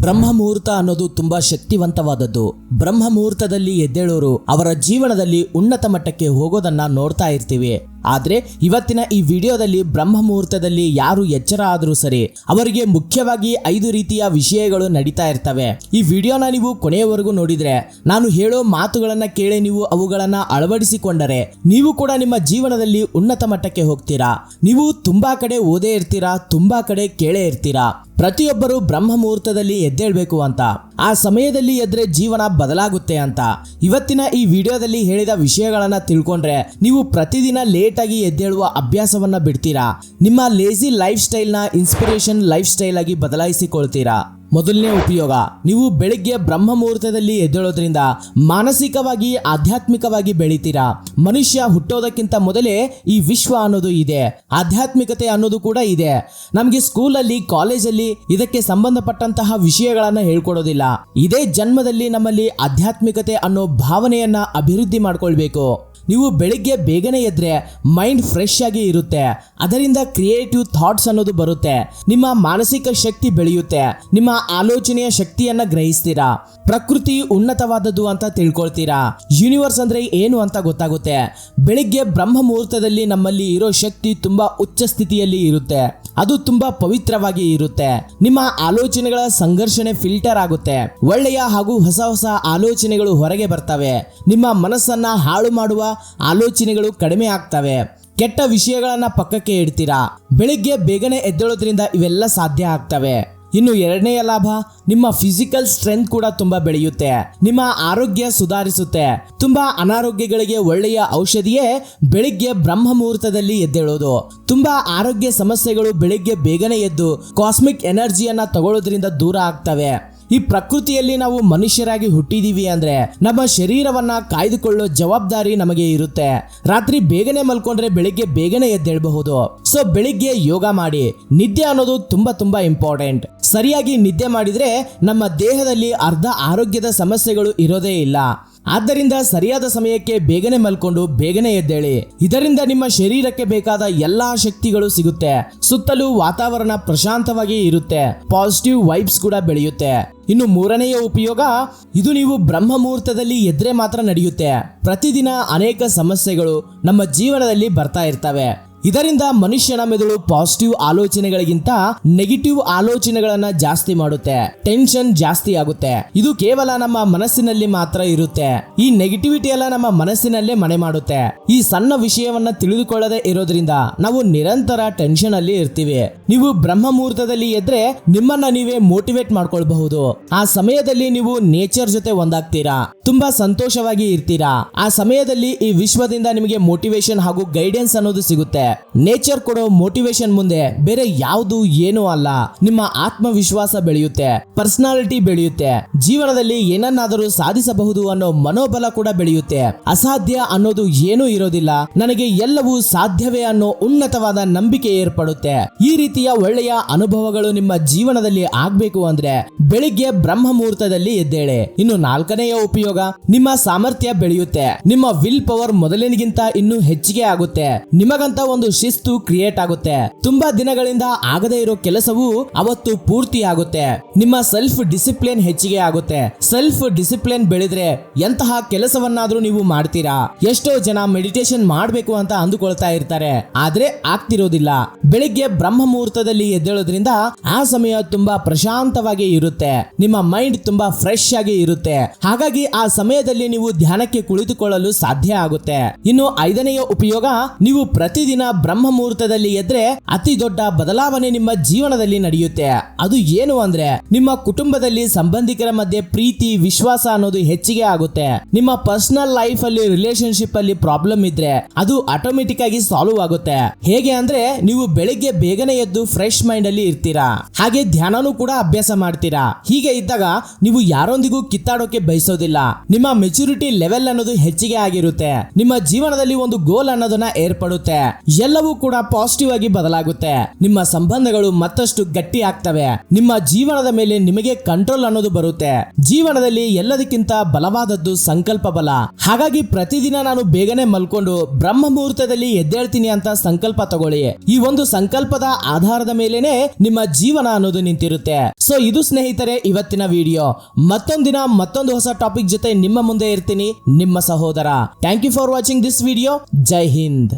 ಬ್ರಹ್ಮ ಮುಹೂರ್ತ ಅನ್ನೋದು ತುಂಬಾ ಶಕ್ತಿವಂತವಾದದ್ದು. ಬ್ರಹ್ಮ ಮುಹೂರ್ತದಲ್ಲಿ ಎದ್ದೇಳೋರು ಅವರ ಜೀವನದಲ್ಲಿ ಉನ್ನತ ಮಟ್ಟಕ್ಕೆ ಹೋಗೋದನ್ನ ನೋಡ್ತಾ ಇರ್ತೀವಿ. ಆದ್ರೆ ಇವತ್ತಿನ ಈ ವಿಡಿಯೋದಲ್ಲಿ ಬ್ರಹ್ಮ ಮುಹೂರ್ತದಲ್ಲಿ ಯಾರು ಎಚ್ಚರ ಆದರೂ ಸರಿ ಅವರಿಗೆ ಮುಖ್ಯವಾಗಿ ಐದು ರೀತಿಯ ವಿಷಯಗಳು ನಡೀತಾ ಇರ್ತವೆ. ಈ ವಿಡಿಯೋನ ನೀವು ಕೊನೆಯವರೆಗೂ ನೋಡಿದ್ರೆ ನಾನು ಹೇಳೋ ಮಾತುಗಳನ್ನ ಕೇಳಿ ನೀವು ಅವುಗಳನ್ನ ಅಳವಡಿಸಿಕೊಂಡರೆ ನೀವು ಕೂಡ ನಿಮ್ಮ ಜೀವನದಲ್ಲಿ ಉನ್ನತ ಮಟ್ಟಕ್ಕೆ ಹೋಗ್ತೀರಾ. ನೀವು ತುಂಬಾ ಕಡೆ ಓದೇ ಇರ್ತೀರಾ, ತುಂಬಾ ಕಡೆ ಕೇಳೇ ಇರ್ತೀರಾ. ಪ್ರತಿಯೊಬ್ಬರು ಬ್ರಹ್ಮ ಮುಹೂರ್ತದಲ್ಲಿ ಎದ್ದೇಳ್ಬೇಕು ಅಂತ. ಆ ಸಮಯದಲ್ಲಿ ಎದ್ರೆ ಜೀವನ ಬದಲಾಗುತ್ತೆ ಅಂತ. ಇವತ್ತಿನ ಈ ವಿಡಿಯೋದಲ್ಲಿ ಹೇಳಿದ ವಿಷಯಗಳನ್ನ ತಿಳ್ಕೊಂಡ್ರೆ ನೀವು ಪ್ರತಿದಿನ ಲೇಟ್ ಆಗಿ ಎದ್ದೇಳುವ ಅಭ್ಯಾಸವನ್ನ ಬಿಡ್ತೀರಾ? ನಿಮ್ಮ ಲೇಜಿ ಲೈಫ್ ಸ್ಟೈಲ್ನ ಇನ್ಸ್ಪಿರೇಷನ್ ಲೈಫ್ ಸ್ಟೈಲ್ ಆಗಿ ಬದಲಾಯಿಸಿಕೊಳ್ತೀರಾ? ಮೊದಲನೇ ಉಪಯೋಗ. ನೀವು ಬೆಳಿಗ್ಗೆ ಬ್ರಹ್ಮ ಮುಹೂರ್ತದಲ್ಲಿ ಎದ್ದೇಳೋದ್ರಿಂದ ಮಾನಸಿಕವಾಗಿ, ಆಧ್ಯಾತ್ಮಿಕವಾಗಿ ಬೆಳಿತೀರಾ? ಮನುಷ್ಯ ಹುಟ್ಟೋದಕ್ಕಿಂತ ಮೊದಲೇ ಈ ವಿಶ್ವ ಅನ್ನೋದು ಇದೆ. ಆಧ್ಯಾತ್ಮಿಕತೆ ಅನ್ನೋದು ಕೂಡ ಇದೆ. ನಮಗೆ ಸ್ಕೂಲಲ್ಲಿ, ಕಾಲೇಜಲ್ಲಿ ಇದಕ್ಕೆ ಸಂಬಂಧಪಟ್ಟಂತಹ ವಿಷಯಗಳನ್ನ ಹೇಳ್ಕೊಡೋದಿಲ್ಲ. ಇದೇ ಜನ್ಮದಲ್ಲಿ ನಮ್ಮಲ್ಲಿ ಆಧ್ಯಾತ್ಮಿಕತೆ ಅನ್ನೋ ಭಾವನೆಯನ್ನ ಅಭಿವೃದ್ಧಿ ಮಾಡ್ಕೊಳ್ಬೇಕು. ನೀವು ಬೆಳಿಗ್ಗೆ ಬೇಗನೆ ಎದ್ರೆ ಮೈಂಡ್ ಫ್ರೆಶ್ ಆಗಿ ಇರುತ್ತೆ. ಅದರಿಂದ ಕ್ರಿಯೇಟಿವ್ ಥಾಟ್ಸ್ ಅನ್ನೋದು ಬರುತ್ತೆ. ನಿಮ್ಮ ಮಾನಸಿಕ ಶಕ್ತಿ ಬೆಳೆಯುತ್ತೆ. ನಿಮ್ಮ ಆಲೋಚನೆಯ ಶಕ್ತಿಯನ್ನ ಗ್ರಹಿಸ್ತೀರಾ? ಪ್ರಕೃತಿ ಉನ್ನತವಾದದ್ದು ಅಂತ ತಿಳ್ಕೊಳ್ತೀರಾ? ಯೂನಿವರ್ಸ್ ಅಂದ್ರೆ ಏನು ಅಂತ ಗೊತ್ತಾಗುತ್ತೆ. ಬೆಳಿಗ್ಗೆ ಬ್ರಹ್ಮ ಮುಹೂರ್ತದಲ್ಲಿ ನಮ್ಮಲ್ಲಿ ಇರೋ ಶಕ್ತಿ ತುಂಬಾ ಉಚ್ಚ ಸ್ಥಿತಿಯಲ್ಲಿ ಇರುತ್ತೆ. ಅದು ತುಂಬಾ ಪವಿತ್ರವಾಗಿ ಇರುತ್ತೆ. ನಿಮ್ಮ ಆಲೋಚನೆಗಳ ಸಂಘರ್ಷಣೆ ಫಿಲ್ಟರ್ ಆಗುತ್ತೆ. ಒಳ್ಳೆಯ ಹಾಗೂ ಹೊಸ ಹೊಸ ಆಲೋಚನೆಗಳು ಹೊರಗೆ ಬರ್ತವೆ. ನಿಮ್ಮ ಮನಸ್ಸನ್ನ ಹಾಳು ಮಾಡುವ ಆಲೋಚನೆಗಳು ಕಡಿಮೆ ಆಗ್ತವೆ. ಕೆಟ್ಟ ವಿಷಯಗಳನ್ನ ಪಕ್ಕಕ್ಕೆ ಇಡ್ತೀರಾ? ಬೆಳಿಗ್ಗೆ ಬೇಗನೆ ಎದ್ದೇಳೋದ್ರಿಂದ ಇವೆಲ್ಲ ಸಾಧ್ಯ ಆಗ್ತವೆ. ಇನ್ನು ಎರಡನೆಯ ಲಾಭ, ನಿಮ್ಮ ಫಿಸಿಕಲ್ ಸ್ಟ್ರೆಂತ್ ಕೂಡ ತುಂಬಾ ಬೆಳೆಯುತ್ತೆ. ನಿಮ್ಮ ಆರೋಗ್ಯ ಸುಧಾರಿಸುತ್ತೆ. ತುಂಬಾ ಅನಾರೋಗ್ಯಗಳಿಗೆ ಒಳ್ಳೆಯ ಔಷಧಿಯೇ ಬೆಳಿಗ್ಗೆ ಬ್ರಹ್ಮ ಮುಹೂರ್ತದಲ್ಲಿ ಎದ್ದೇಳೋದು. ತುಂಬಾ ಆರೋಗ್ಯ ಸಮಸ್ಯೆಗಳು ಬೆಳಿಗ್ಗೆ ಬೇಗನೆ ಎದ್ದು ಕಾಸ್ಮಿಕ್ ಎನರ್ಜಿಯನ್ನ ತಗೊಳ್ಳೋದ್ರಿಂದ ದೂರ ಆಗ್ತವೆ. ಈ ಪ್ರಕೃತಿಯಲ್ಲಿ ನಾವು ಮನುಷ್ಯರಾಗಿ ಹುಟ್ಟಿದೀವಿ ಅಂದ್ರೆ ನಮ್ಮ ಶರೀರವನ್ನ ಕಾಯ್ದುಕೊಳ್ಳೋ ಜವಾಬ್ದಾರಿ ನಮಗೆ ಇರುತ್ತೆ. ರಾತ್ರಿ ಬೇಗನೆ ಮಲ್ಕೊಂಡ್ರೆ ಬೆಳಿಗ್ಗೆ ಬೇಗನೆ ಎದ್ದೇಳಬಹುದು. ಸೊ ಬೆಳಿಗ್ಗೆ ಯೋಗ ಮಾಡಿ, ನಿದ್ದೆ ಅನ್ನೋದು ತುಂಬಾ ತುಂಬಾ ಇಂಪಾರ್ಟೆಂಟ್ ಸರಿಯಾಗಿ ನಿದ್ದೆ ಮಾಡಿದ್ರೆ ನಮ್ಮ ದೇಹದಲ್ಲಿ ಅರ್ಧ ಆರೋಗ್ಯದ ಸಮಸ್ಯೆಗಳು ಇರೋದೇ ಇಲ್ಲ. ಆದ್ದರಿಂದ ಸರಿಯಾದ ಸಮಯಕ್ಕೆ ಬೇಗನೆ ಮಲ್ಕೊಂಡು ಬೇಗನೆ ಎದ್ದೇಳಿ. ಇದರಿಂದ ನಿಮ್ಮ ಶರೀರಕ್ಕೆ ಬೇಕಾದ ಎಲ್ಲಾ ಶಕ್ತಿಗಳು ಸಿಗುತ್ತೆ. ಸುತ್ತಲೂ ವಾತಾವರಣ ಪ್ರಶಾಂತವಾಗಿ ಇರುತ್ತೆ. ಪಾಸಿಟಿವ್ ವೈಬ್ಸ್ ಕೂಡ ಬೆಳೆಯುತ್ತೆ. ಇನ್ನು ಮೂರನೆಯ ಉಪಯೋಗ, ಇದು ನೀವು ಬ್ರಹ್ಮ ಮುಹೂರ್ತದಲ್ಲಿ ಎದ್ರೆ ಮಾತ್ರ ನಡೆಯುತ್ತೆ. ಪ್ರತಿದಿನ ಅನೇಕ ಸಮಸ್ಯೆಗಳು ನಮ್ಮ ಜೀವನದಲ್ಲಿ ಬರ್ತಾ ಇರ್ತವೆ. ಇದರಿಂದ ಮನುಷ್ಯನ ಮೆದುಳು ಪಾಸಿಟಿವ್ ಆಲೋಚನೆಗಳಿಗಿಂತ ನೆಗೆಟಿವ್ ಆಲೋಚನೆಗಳನ್ನ ಜಾಸ್ತಿ ಮಾಡುತ್ತೆ. ಟೆನ್ಷನ್ ಜಾಸ್ತಿ ಆಗುತ್ತೆ. ಇದು ಕೇವಲ ನಮ್ಮ ಮನಸ್ಸಿನಲ್ಲಿ ಮಾತ್ರ ಇರುತ್ತೆ. ಈ ನೆಗೆಟಿವಿಟಿ ಎಲ್ಲ ನಮ್ಮ ಮನಸ್ಸಿನಲ್ಲೇ ಮನೆ ಮಾಡುತ್ತೆ. ಈ ಸಣ್ಣ ವಿಷಯವನ್ನ ತಿಳಿದುಕೊಳ್ಳದೆ ಇರೋದ್ರಿಂದ ನಾವು ನಿರಂತರ ಟೆನ್ಷನ್ ಅಲ್ಲಿ ಇರ್ತೀವಿ. ನೀವು ಬ್ರಹ್ಮ ಮುಹೂರ್ತದಲ್ಲಿ ಎದ್ರೆ ನಿಮ್ಮನ್ನ ನೀವೇ ಮೋಟಿವೇಟ್ ಮಾಡ್ಕೊಳ್ಬಹುದು. ಆ ಸಮಯದಲ್ಲಿ ನೀವು ನೇಚರ್ ಜೊತೆ ಒಂದಾಗ್ತೀರಾ? ತುಂಬಾ ಸಂತೋಷವಾಗಿ ಇರ್ತೀರಾ? ಆ ಸಮಯದಲ್ಲಿ ಈ ವಿಶ್ವದಿಂದ ನಿಮಗೆ ಮೋಟಿವೇಶನ್ ಹಾಗೂ ಗೈಡೆನ್ಸ್ ಅನ್ನೋದು ಸಿಗುತ್ತೆ. ನೇಚರ್ ಕೊಡೋ ಮೋಟಿವೇಶನ್ ಮುಂದೆ ಬೇರೆ ಯಾವುದು ಏನೂ ಅಲ್ಲ. ನಿಮ್ಮ ಆತ್ಮವಿಶ್ವಾಸ ಬೆಳೆಯುತ್ತೆ ಪರ್ಸನಾಲಿಟಿ ಬೆಳೆಯುತ್ತೆ, ಜೀವನದಲ್ಲಿ ಏನನ್ನಾದರೂ ಸಾಧಿಸಬಹುದು ಅನ್ನೋ ಮನೋಬಲ ಕೂಡ ಬೆಳೆಯುತ್ತೆ. ಅಸಾಧ್ಯ ಅನ್ನೋದು ಏನೂ ಇರೋದಿಲ್ಲ. ನನಗೆ ಎಲ್ಲವೂ ಸಾಧ್ಯವೇ ಅನ್ನೋ ಉನ್ನತವಾದ ನಂಬಿಕೆ ಏರ್ಪಡುತ್ತೆ. ಈ ರೀತಿಯ ಒಳ್ಳೆಯ ಅನುಭವಗಳು ನಿಮ್ಮ ಜೀವನದಲ್ಲಿ ಆಗ್ಬೇಕು ಅಂದ್ರೆ ಬೆಳಿಗ್ಗೆ ಬ್ರಹ್ಮ ಮುಹೂರ್ತದಲ್ಲಿ ಎದ್ದೇಳೆ. ಇನ್ನು ನಾಲ್ಕನೆಯ ಉಪಯೋಗ, ನಿಮ್ಮ ಸಾಮರ್ಥ್ಯ ಬೆಳೆಯುತ್ತೆ. ನಿಮ್ಮ ವಿಲ್ ಪವರ್ ಮೊದಲಿನಗಿಂತ ಇನ್ನೂ ಹೆಚ್ಚಿಗೆ ಆಗುತ್ತೆ. ನಿಮಗಂತ ಒಂದು ಶಿಸ್ತು ಕ್ರಿಯೇಟ್ ಆಗುತ್ತೆ. ತುಂಬಾ ದಿನಗಳಿಂದ ಆಗದೇ ಇರೋ ಕೆಲಸವು ಅವತ್ತು ಪೂರ್ತಿ ಆಗುತ್ತೆ. ನಿಮ್ಮ ಸೆಲ್ಫ್ ಡಿಸಿಪ್ಲಿನ್ ಹೆಚ್ಚಿಗೆ ಆಗುತ್ತೆ. ಸೆಲ್ಫ್ ಡಿಸಿಪ್ಲಿನ್ ಬೆಳೆದ್ರೆ ಎಂತಹ ಕೆಲಸವನ್ನಾದ್ರೂ ನೀವು ಮಾಡ್ತೀರಾ. ಎಷ್ಟೋ ಜನ ಮೆಡಿಟೇಷನ್ ಮಾಡ್ಬೇಕು ಅಂತ ಅಂದುಕೊಳ್ತಾ ಇರ್ತಾರೆ. ಆದ್ರೆ ಆಗ್ತಿರೋದಿಲ್ಲ. ಬೆಳಿಗ್ಗೆ ಬ್ರಹ್ಮ ಮುಹೂರ್ತದಲ್ಲಿ ಎದ್ದೇಳೋದ್ರಿಂದ ಆ ಸಮಯ ತುಂಬಾ ಪ್ರಶಾಂತವಾಗಿ ಇರುತ್ತೆ. ನಿಮ್ಮ ಮೈಂಡ್ ತುಂಬಾ ಫ್ರೆಶ್ ಆಗಿ ಇರುತ್ತೆ. ಹಾಗಾಗಿ ಆ ಸಮಯದಲ್ಲಿ ನೀವು ಧ್ಯಾನಕ್ಕೆ ಕುಳಿತುಕೊಳ್ಳಲು ಸಾಧ್ಯ ಆಗುತ್ತೆ. ಇನ್ನು ಐದನೆಯ ಉಪಯೋಗ ನೀವು ಪ್ರತಿದಿನ ಬ್ರಹ್ಮ ಮುಹೂರ್ತದಲ್ಲಿ ಎದ್ರೆ ಅತಿ ದೊಡ್ಡ ಬದಲಾವಣೆ ನಿಮ್ಮ ಜೀವನದಲ್ಲಿ ನಡೆಯುತ್ತೆ. ಅದು ಏನು ಅಂದ್ರೆ, ನಿಮ್ಮ ಕುಟುಂಬದಲ್ಲಿ ಸಂಬಂಧಿಕರ ಮಧ್ಯೆ ಪ್ರೀತಿ, ವಿಶ್ವಾಸ ಅನ್ನೋದು ಹೆಚ್ಚಿಗೆ ಆಗುತ್ತೆ. ನಿಮ್ಮ ಪರ್ಸನಲ್ ಲೈಫ್ ಅಲ್ಲಿ ರಿಲೇಶನ್ಶಿಪ್ ಅಲ್ಲಿ ಪ್ರಾಬ್ಲಮ್ ಇದ್ರೆ ಅದು ಆಟೋಮೆಟಿಕ್ ಆಗಿ ಸಾಲ್ವ್ ಆಗುತ್ತೆ. ಹೇಗೆ ಅಂದ್ರೆ, ನೀವು ಬೆಳಿಗ್ಗೆ ಬೇಗನೆ ಎದ್ದು ಫ್ರೆಶ್ ಮೈಂಡ್ ಅಲ್ಲಿ ಇರ್ತೀರಾ. ಹಾಗೆ ಧ್ಯಾನನೂ ಕೂಡ ಅಭ್ಯಾಸ ಮಾಡ್ತೀರಾ. ಹೀಗೆ ಇದ್ದಾಗ ನೀವು ಯಾರೊಂದಿಗೂ ಕಿತ್ತಾಡೋಕೆ ಬಯಸೋದಿಲ್ಲ. ನಿಮ್ಮ ಮೆಚುರಿಟಿ ಲೆವೆಲ್ ಅನ್ನೋದು ಹೆಚ್ಚಿಗೆ ಆಗಿರುತ್ತೆ. ನಿಮ್ಮ ಜೀವನದಲ್ಲಿ ಒಂದು ಗೋಲ್ ಅನ್ನೋದನ್ನ ಏರ್ಪಡುತ್ತೆ. ಎಲ್ಲವೂ ಕೂಡ ಪಾಸಿಟಿವ್ ಆಗಿ ಬದಲಾಗುತ್ತೆ. ನಿಮ್ಮ ಸಂಬಂಧಗಳು ಮತ್ತಷ್ಟು ಗಟ್ಟಿ ಆಗ್ತವೆ. ನಿಮ್ಮ ಜೀವನದ ಮೇಲೆ ನಿಮಗೆ ಕಂಟ್ರೋಲ್ ಅನ್ನೋದು ಬರುತ್ತೆ. ಜೀವನದಲ್ಲಿ ಎಲ್ಲದಕ್ಕಿಂತ ಬಲವಾದದ್ದು ಸಂಕಲ್ಪ ಬಲ. ಹಾಗಾಗಿ ಪ್ರತಿದಿನ ನಾನು ಬೇಗನೆ ಮಲ್ಕೊಂಡು ಬ್ರಹ್ಮ ಮುಹೂರ್ತದಲ್ಲಿ ಎದ್ದೇಳ್ತೀನಿ ಅಂತ ಸಂಕಲ್ಪ ತಗೊಳ್ಳಿ. ಈ ಒಂದು ಸಂಕಲ್ಪದ ಆಧಾರದ ಮೇಲೇನೆ ನಿಮ್ಮ ಜೀವನ ಅನ್ನೋದು ನಿಂತಿರುತ್ತೆ. ಸೊ ಇದು ಸ್ನೇಹಿತರೆ, ಇವತ್ತಿನ ವಿಡಿಯೋ ಮತ್ತೊಂದಿನ ಮತ್ತೊಂದು ಹೊಸ ಟಾಪಿಕ್ ಜೊತೆ ನಿಮ್ಮ ಮುಂದೆ ಇರ್ತೀನಿ. ನಿಮ್ಮ ಸಹೋದರ. Thank you for watching this video Jai Hind